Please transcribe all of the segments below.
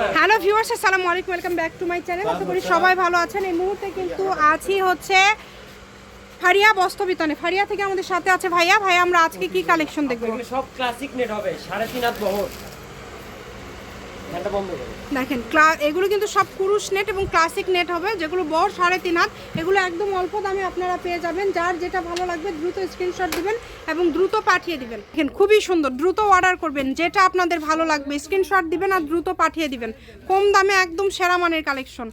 Hello viewers আসসালামু আলাইকুম welcome back to my channel আশা করি সবাই ভালো আছেন। এই মুহূর্তে কিন্তু আছি হচ্ছে ফারিয়া বস্তবিতানে ফারিয়া থেকে আমাদের সাথে আছে ভাইয়া। ভাইয়া আমরা আজকে কি কালেকশন দেখব? সব ক্লাসিক নেট হবে সাড়ে তিন হাত বহর। দেখেন এগুলো কিন্তু সব কুরুশ নেট এবং ক্লাসিক নেট হবে, যেগুলো বড় সাড়ে তিন হাত, এগুলো একদম অল্প দামে আপনারা পেয়ে যাবেন। যার যেটা ভালো লাগবে, দ্রুত স্ক্রিনশট দিবেন এবং দ্রুত পাঠিয়ে দিবেন। দেখেন, খুবই সুন্দর, দ্রুত অর্ডার করবেন, যেটা আপনাদের ভালো লাগবে স্ক্রিনশট দিবেন আর দ্রুত পাঠিয়ে দিবেন। কম দামে একদম সেরা মানের কালেকশন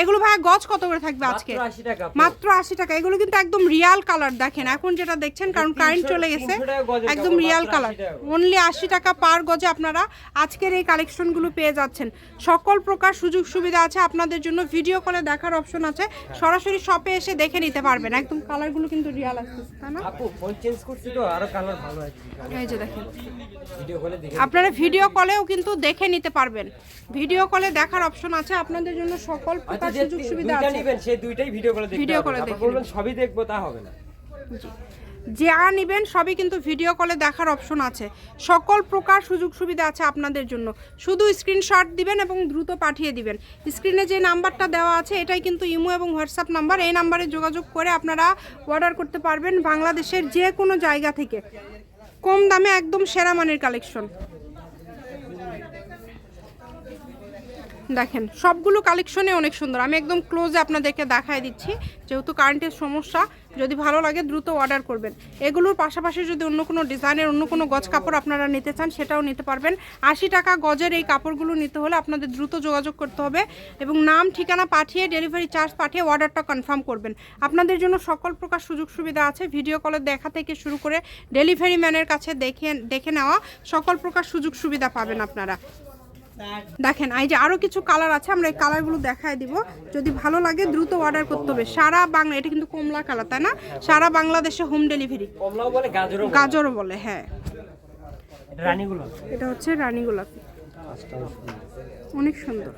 এগুলো ভাইয়া গজ কত করে থাকবে আজকে? মাত্র 80 টাকা মাত্র আশি টাকা। এগুলো কিন্তু একদম রিয়াল কালার দেখেন এখন যেটা দেখছেন কারণ কারেন্ট চলে গেছে 300 টাকা গজের একদম রিয়াল কালার অনলি আশি টাকা পার গজে আপনারা আজকের এই কালেকশনগুলো পেয়ে যাচ্ছেন। সকল প্রকার সুযোগ সুবিধা আছে আপনাদের জন্য। ভিডিও কলে দেখার অপশন আছে। সরাসরি শপে এসে দেখে নিতে পারবেন। একদম কালারগুলো কিন্তু রিয়াল আসতেছে তাই না? আপু ফোন চেঞ্জ করছি তো আরও কালার ভালো আছে। এই যে দেখেন। আপনারা ভিডিও কলেও কিন্তু দেখে নিতে পারবেন। ভিডিও কলে দেখার অপশন আছে। আপনাদের জন্য সকল যে সুযোগ সুবিধা আছে। নেবেন সেই দুইটাই ভিডিও করে দেখতে ভিডিও করে আপনি বলবেন সবই দেখব তা হবে না। যা নেবেন সবই কিন্তু ভিডিও কলে দেখার অপশন আছে। সকল প্রকার সুযোগ সুবিধা আছে আপনাদের জন্য। শুধু স্ক্রিনশট দিবেন এবং দ্রুত পাঠিয়ে দিবেন। স্ক্রিনে যে নাম্বারটা দেওয়া আছে এটাই কিন্তু ইমো এবং হোয়াটসঅ্যাপ নাম্বার এই নাম্বারে যোগাযোগ করে আপনারা অর্ডার করতে পারবেন বাংলাদেশের যে কোনো জায়গা থেকে। কম দামে একদম সেরা মানের কালেকশন দেখেন, সবগুলো কালেকশনে অনেক সুন্দর। আমি একদম ক্লোজে আপনাদেরকে দেখায় দিচ্ছি, যেহেতু কারেন্টের সমস্যা, যদি ভালো লাগে দ্রুত অর্ডার করবেন। এগুলোর পাশাপাশি যদি অন্য কোনো ডিজাইনের অন্য কোনো গজ কাপড় আপনারা নিতে চান, সেটাও নিতে পারবেন। আশি টাকা গজের এই কাপড়গুলো নিতে হলে আপনাদের দ্রুত যোগাযোগ করতে হবে এবং নাম, ঠিকানা পাঠিয়ে ডেলিভারি চার্জ পাঠিয়ে অর্ডারটা কনফার্ম করবেন। আপনাদের জন্য সকল প্রকার সুযোগ সুবিধা আছে। ভিডিও কলে দেখা থেকে শুরু করে ডেলিভারি ম্যানের কাছে দেখে দেখে নেওয়া সকল প্রকার সুযোগ সুবিধা পাবেন আপনারা। দেখেন এই যে আরও কিছু কালার আছে আমরা এই কালারগুলো দেখায় দিব। যদি ভালো লাগে দ্রুত অর্ডার করতে হবে। সারা বাংলা এটা কিন্তু কমলা কালার তাই না? সারা বাংলাদেশে হোম ডেলিভারি বলে গাজরও বলে। হ্যাঁ। এটা এটা হচ্ছে রানী গোলাপি। অনেক সুন্দর।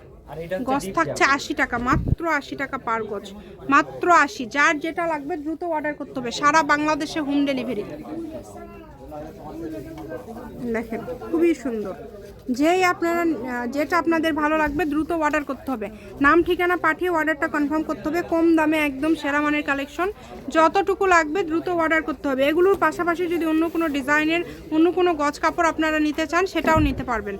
গজ থাকছে আশি টাকা মাত্র আশি টাকা পার গজ মাত্র আশি যার যেটা লাগবে দ্রুত অর্ডার করতে হবে। সারা বাংলাদেশে হোম ডেলিভারি দেখেন, খুবই সুন্দর। যেই আপনারা যেটা আপনাদের ভালো লাগবে দ্রুত অর্ডার করতে হবে। নাম, ঠিকানা পাঠিয়ে অর্ডারটা কনফার্ম করতে হবে। কম দামে একদম সেরা মানের কালেকশন যতটুকু লাগবে দ্রুত অর্ডার করতে হবে। এগুলোর পাশাপাশি যদি অন্য কোনো ডিজাইনের, অন্য কোনো গজ কাপড় আপনারা নিতে চান, সেটাও নিতে পারবেন।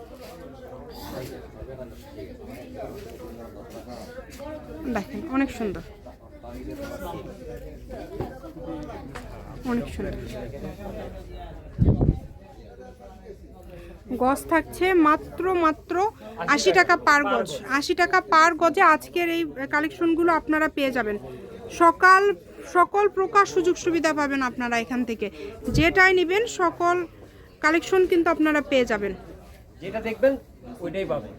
দেখেন, অনেক সুন্দর। অনেক সুন্দর। গজ থাকছে মাত্র মাত্র আশি টাকা পার গজ। আশি টাকা পার গজে আজকের এই কালেকশনগুলো আপনারা পেয়ে যাবেন। সকাল, সকল প্রকার সুযোগ সুবিধা পাবেন আপনারা এখান থেকে। যেটাই নেবেন, সকল কালেকশন কিন্তু আপনারা পেয়ে যাবেন। যেটা দেখবেন, ওইটাই পাবেন।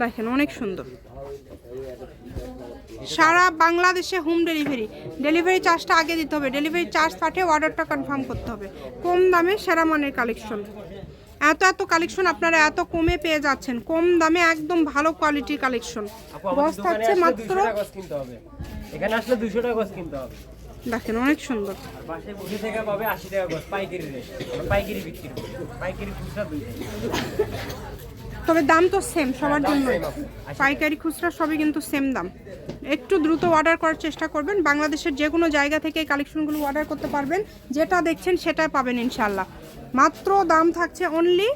দেখেন অনেক সুন্দর। সারা বাংলাদেশে হোম ডেলিভারি ডেলিভারি চার্জটা আগে দিতে হবে। ডেলিভারি চার্জ পাঠিয়ে অর্ডারটা কনফার্ম করতে হবে। কম দামে সেরা মানের কালেকশন এত এত কালেকশন আপনারা এত কমে পেয়ে যাচ্ছেন। কম দামে একদম ভালো কোয়ালিটির কালেকশন থাকছে মাত্র 200 টাকা কিনতে হবে। এখানে আসলে 200 টাকা কিনতে হবে। দেখেন অনেক সুন্দর। আর বসে থেকে পাবে 80 টাকা গজ পাইকারি রেট। পাইকারি বিক্রি পাইকারি খুচরা দুইটাই তবে দাম তো সেম সবার দাম জন্য পাইকারি খুচরা সবই কিন্তু সেম দাম। একটু দ্রুত অর্ডার করার চেষ্টা করবেন। বাংলাদেশের যে কোনো জায়গা থেকে এই কালেকশনগুলো অর্ডার করতে পারবেন। যেটা দেখছেন সেটাই পাবেন ইনশাল্লাহ মাত্র দাম থাকছে অনলি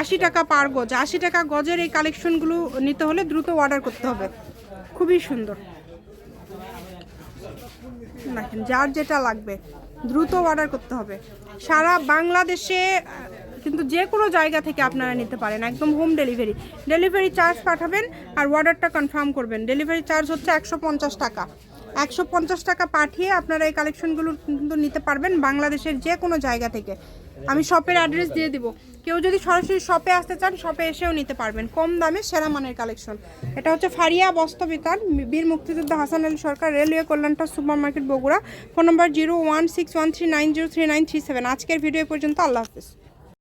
আশি টাকা পার গজ। আশি টাকা গজের এই কালেকশনগুলো নিতে হলে দ্রুত অর্ডার করতে হবে। খুবই সুন্দর। দেখেন যার যেটা লাগবে, দ্রুত অর্ডার করতে হবে। সারা বাংলাদেশে, কিন্তু যে কোনো জায়গা থেকে আপনারা নিতে পারেন, একদম হোম ডেলিভারি ডেলিভারি চার্জ পাঠাবেন আর অর্ডারটা কনফার্ম করবেন। ডেলিভারি চার্জ হচ্ছে একশো পঞ্চাশ টাকা। একশো পঞ্চাশ টাকা পাঠিয়ে আপনারা এই কালেকশনগুলো কিন্তু নিতে পারবেন বাংলাদেশের যে কোনো জায়গা থেকে। আমি শপের অ্যাড্রেস দিয়ে দিব। কেউ যদি সরাসরি শপে আসতে চান শপে এসেও নিতে পারবেন। কম দামে সেরা মানের কালেকশন এটা হচ্ছে ফারিয়া বস্ত্র বিতান, বীর মুক্তিযোদ্ধা Hasan Ali Sarkar, railway কল্যাণটা super market Bogura. Phone number zero one six one three nine zero three nine three seven. আজকের ভিডিও পর্যন্ত, আল্লাহ হাফিজ।